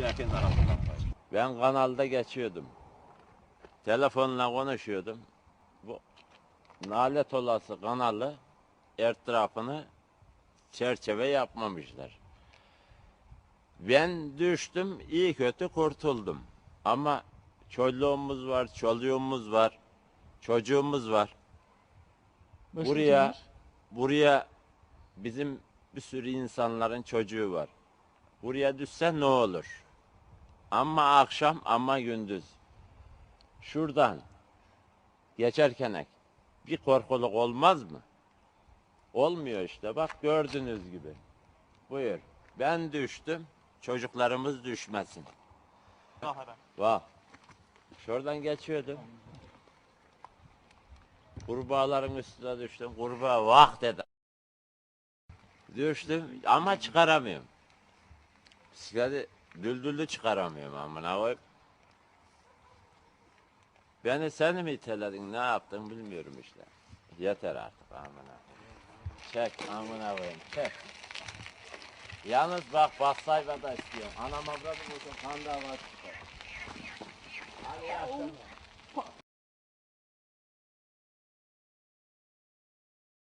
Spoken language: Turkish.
Çekin tarafından. Ben kanalda geçiyordum. Telefonla konuşuyordum. Bu nalet olası kanalı etrafını çerçeve yapmamışlar. Ben düştüm, iyi kötü kurtuldum. Ama çoluğumuz var, çoluğumuz var, çocuğumuz var. Başka Buraya- kimler? Buraya bizim bir sürü insanların çocuğu var. Buraya düşse ne olur? Ama akşam ama gündüz. Şuradan geçerken bir korkuluk olmaz mı? Olmuyor işte bak gördüğünüz gibi. Buyur. Ben düştüm. Çocuklarımız düşmesin. Bak. Şuradan geçiyordum. Kurbağaların üstüne düştüm. Kurbağa vah dedi. Düştüm ama çıkaramıyorum. Bisikleti düldüllü çıkaramıyorum amına koyup. Beni sen mi iteledin ne yaptın bilmiyorum işte. Yeter artık amına. Çek amına koyayım çek. Yalnız bak bassayla da istiyorum. Anam avradım olsun kan davası çıkar. Hadi yaşlanma.